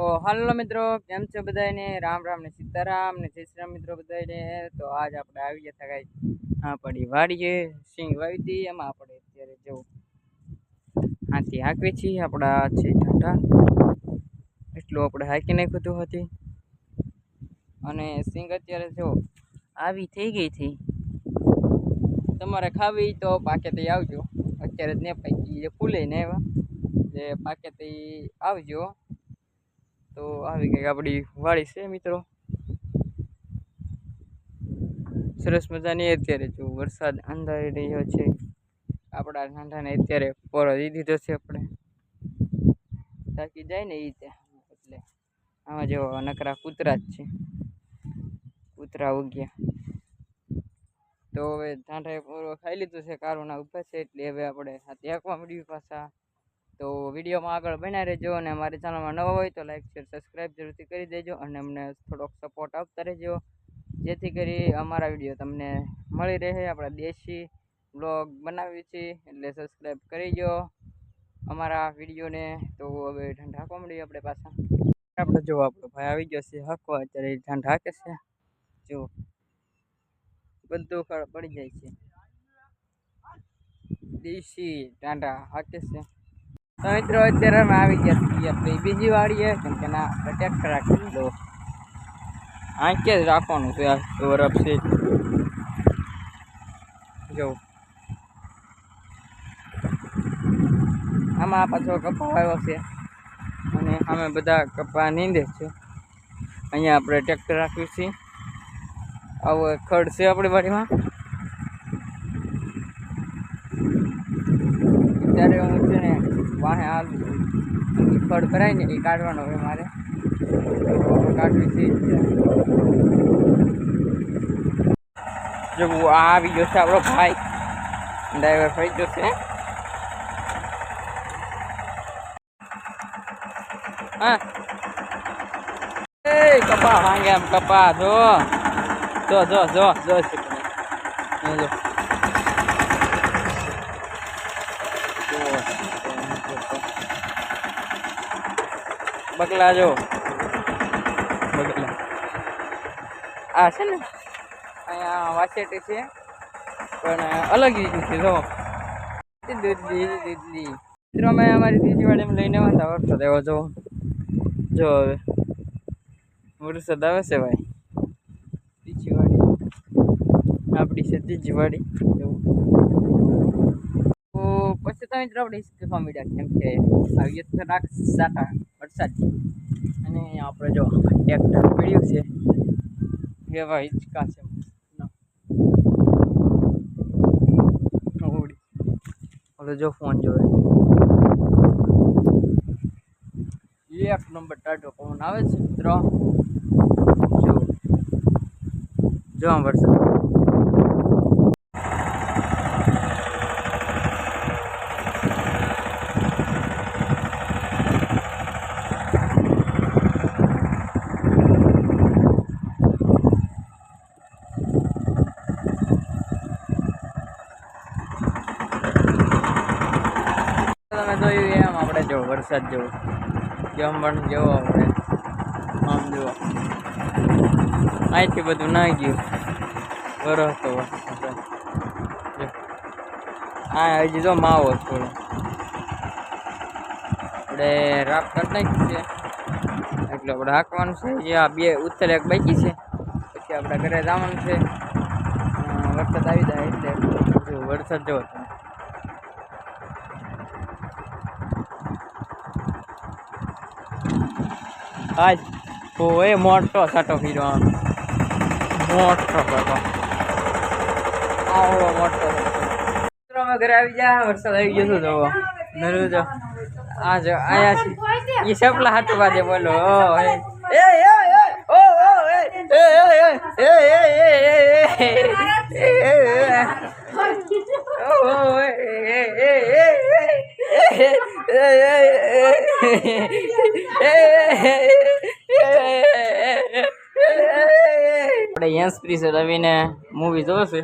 તો હાલો મિત્રો, કેમ છો બધાને રામ રામ ને સીતારામ ને જય શ્રી રામ મિત્રો બધાને તો આજ આપણે આવી ગયા હતા કાંઈ આ વાડીએ સિંગ વાવી હતી એમાં આપણે અત્યારે જવું હાથી હાંકવી છીએ, આપણા છે ઢાંઢા. એટલું આપણે હાંકી નાખ્યું હતું હતી અને સિંગ અત્યારે જો આવી થઈ ગઈ હતી. તમારે ખાવી તો પાકેથી આવજો. અત્યારે જ ને પાકી જે ફૂલે ને એવા. જે પાકેથી આવજો. તો આવી ગઈ આપણી વાડી છે મિત્રો. સરસ મજાની અત્યારે જો વરસાદ અંધારી રહ્યો છે. આપણા નાંધાને અત્યારે પોરો દી દીધો છે આપણે. થાકી જાય ને એ રીતે એટલે આમાં જેવો નકરા કૂતરા જ છે. કૂતરા ઉગ્યા. તો હવે ઢાંઢાએ પૂરો ખાઈ લીધું છે, કારોના ઊભા છે, એટલે હવે આપણે હાથે આંકવા મળ્યું પાછા. તો વિડીયોમાં આગળ બન્યા રહેજો અને અમારી ચેનલમાં નવા હોય તો લાઈક, શેર સબસ્ક્રાઈબ જરૂરથી કરી દેજો અને અમને થોડોક સપોર્ટ આપતા રહેજો. જેથી કરી અમારા વીડિયો તમને મળી રહે. આપણા દેશી બ્લોગ બનાવીએ છીએ એટલે સબસ્ક્રાઈબ કરી દો અમારા વિડીયોને. તો હવે ઠંડા હાંકવા આપણે પાછા. આપણે જો આપણો ભાઈ આવી ગયો છે હાંકવા, અત્યારે ઠંડા હાકે છે. જો બધું પડી જાય છે. દેશી ટાંડા હાકે છે. તો મિત્રો, અત્યારે અમે આવી ગયા છીએ બીજી વાડીએ, કેમ કે ના ટ્રેક્ટર રાખી દો આંકે જ રાખવાનું છે? બરફ છે. જો. આમાં પાછો કપા આવ્યો છે. અને અમે બધા કપા નીંદે છે. અહીંયા આપણે ટ્રેક્ટર રાખ્યું છે. આવો ખડ છે આપણી વાડીમાં ત્યારે હું છે ને વાહે આ ફળ ભરાય ને એ કાઢવાનો હોય મારે. કાઢવી છે. જો આ આવી ગયો છે આપણો ભાઈ. ડ્રાઈવર ફરી ગયો છે. હા. એ કપા ભાંગે આમ કપા, જો. જો જો જો. જો જો. બગલા જો. બગલા. આ છે ને અહીંયા વાસેટી છે પણ અલગ રીતની છે જો. દૂધલી દૂધલી મિત્રો અમે અમારી ત્રીજી વાડીમાં લઈને આવતા વરસાદ એવો જો. જો હવે. વરસાદ આવે છે ભાઈ. ત્રીજી આપણી છે ત્રીજી તો પછી તમે મિત્રો આપણે શીખવા મળ્યા કેમ કે આવીએ તો રાખ સાટા વરસાદ અને આપણે જો ટ્રેક્ટર પડ્યું છે, એવા હિંચકા છે. હવે જો ફોન જોવે. એક નંબર ટાટો પવન આવે છે, મિત્રો. જો જો વરસાદ. તમે જોયું એમ, આપણે જો વરસાદ જેવો. જેમ પણ જેવો આપણે. આમ જુઓ. અહીંથી બધું ના ગયું. વરસ તો હા હજી જો માવો થોડો આપણે રાપ કરી નાખી છે. એટલે આપણે હાંકવાનું છે. જે આ બે ઉત્તર એક બાકી છે. પછી આપણે ઘરે જવાનું છે. વરસાદ આવી જાય એટલે વરસાદ જો આજ ઓય મોટો સાટો ફીરો મોટો સાટો આવડો મોટો મિત્રો ઘરે આવી જા વરસાદ આવી ગયો છે જોવો નરુ જો આ જો આયા છે એ સપલા હાથ વાજે બોલો ઓ એ એ એ ઓ ઓ એ એ એ એ એ એ એ ઓ એ એ એ એ એ એ એ આપણે યંસ પ્રીસ રવિને મૂવી જોશે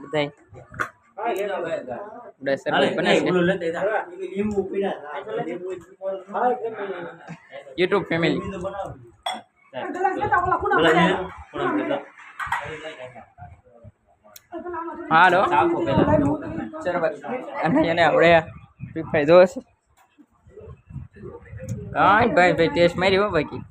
બધાય. આપણે સરબત બને છે યુટ્યુબ ફેમિલી હાલો. અને એને આપણે ફ્રી ફાયર જોવે છે. ભાઈ ભાઈ ટેસ્ટ મારી હો બાકી.